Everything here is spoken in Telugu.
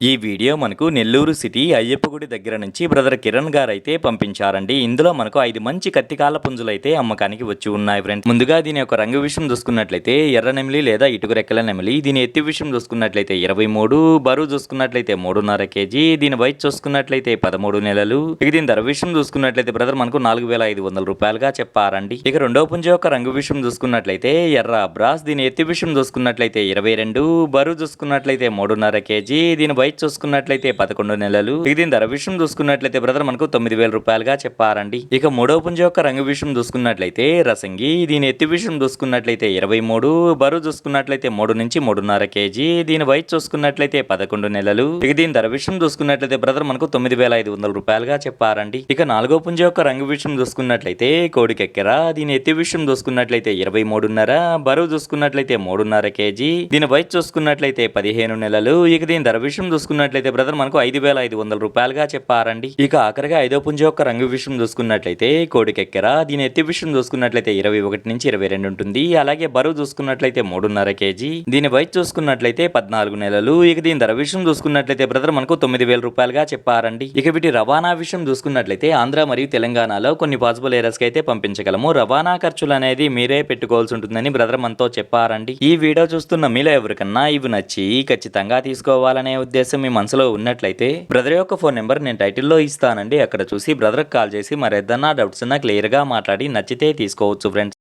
ఈ వీడియో మనకు నెల్లూరు సిటీ అయ్యప్ప గుడి దగ్గర నుంచి బ్రదర్ కిరణ్ గారు అయితే పంపించారండి. ఇందులో మనకు ఐదు మంచి కత్తికాల పుంజులు అయితే అమ్మకానికి వచ్చి ఉన్నాయి ఫ్రెండ్స్. ముందుగా దీని యొక్క రంగు విషయం చూసుకున్నట్లయితే ఎర్ర నెమిలి లేదా ఇటుకు రెక్కల నెమిలి దీని ఎత్తి విషయం చూసుకున్నట్లయితే ఇరవై మూడు బరువు చూసుకున్నట్లయితే మూడున్నర కేజీ దీని వయసు చూసుకున్నట్లయితే పదమూడు నెలలు. ఇక దీని ధర విషయం చూసుకున్నట్లయితే బ్రదర్ మనకు నాలుగు వేల ఐదు వందల రూపాయలుగా చెప్పారండి. ఇక రెండో పుంజ యొక్క రంగు విషయం చూసుకున్నట్లయితే ఎర్ర బ్రాస్ దీని ఎత్తి విషయం చూసుకున్నట్లయితే ఇరవై రెండు బరువు చూసుకున్నట్లయితే మూడున్నర కేజీ దీని వయసు చూసుకున్నట్లయితే పదకొండు నెలలు ఇక దీని ధర విషయం చూసుకున్నట్లయితే బ్రదర్ మనకు తొమ్మిది వేల రూపాయలుగా చెప్పారండి. ఇక మూడో పుంజ యొక్క రంగు విషయం చూసుకున్నట్లయితే రసంగి దీని ఎత్తి విషయం చూసుకున్నట్లయితే ఇరవై మూడు బరువు చూసుకున్నట్లయితే మూడు నుంచి మూడున్నర కేజీ దీని వయసు చూసుకున్నట్లయితే పదకొండు నెలలు ఇక దీని ధర విషయం చూసుకున్నట్లయితే బ్రదర్ మనకు తొమ్మిది వేల ఐదు వందల రూపాయలుగా చెప్పారండి. ఇక నాలుగో పుంజ యొక్క రంగు విషయం చూసుకున్నట్లయితే కోడికెక్కెర దీని ఎత్తి విషయం చూసుకున్నట్లయితే ఇరవై మూడున్నర బరువు చూసుకున్నట్లయితే మూడున్నర కేజీ దీని వయసు చూసుకున్నట్లయితే పదిహేను నెలలు ఇక దీని ధర విషయం చూసుకున్నట్లయితే బ్రదర్ మనకు ఐదు వేల ఐదు వందల రూపాయలుగా చెప్పారండి. ఇక ఆఖరిగా ఐదో పుంజ యొక్క రంగు విషయం చూసుకున్నట్లయితే కోడికెక్కెర దీని ఎత్తి విషయం చూసుకున్నట్లయితే ఇరవై ఒకటి నుంచి ఇరవై రెండు ఉంటుంది. అలాగే బరువు చూసుకున్నట్లయితే మూడున్నర కేజీ. దీని వైట్ చూసుకున్నట్లయితే పద్నాలుగు నెలలు. ఇక దీని ధర విషయం చూసుకున్నట్లయితే బ్రదర్ మనకు తొమ్మిది వేల రూపాయలుగా చెప్పారండి. ఇక వీటి రవాణా విషయం చూసుకున్నట్లయితే ఆంధ్ర మరియు తెలంగాణలో కొన్ని పాసిబుల్ ఏరియాస్కి అయితే పంపించగలము. రవాణా ఖర్చులు అనేది మీరే పెట్టుకోవాల్సి ఉంటుందని బ్రదర్ మనతో చెప్పారండి. ఈ వీడియో చూస్తున్న మీలో ఎవరికన్నా ఇవి నచ్చి ఖచ్చితంగా తీసుకోవాలనే ఉద్దేశం ఉద్దేశం మీ మనసులో ఉన్నట్లయితే బ్రదర్ యొక్క ఫోన్ నెంబర్ నేను టైటిల్లో ఇస్తానండి. అక్కడ చూసి బ్రదర్కి కాల్ చేసి మరేదన్నా డౌట్స్ ఉన్నా క్లియర్గా మాట్లాడి నచ్చితే తీసుకోవచ్చు ఫ్రెండ్స్.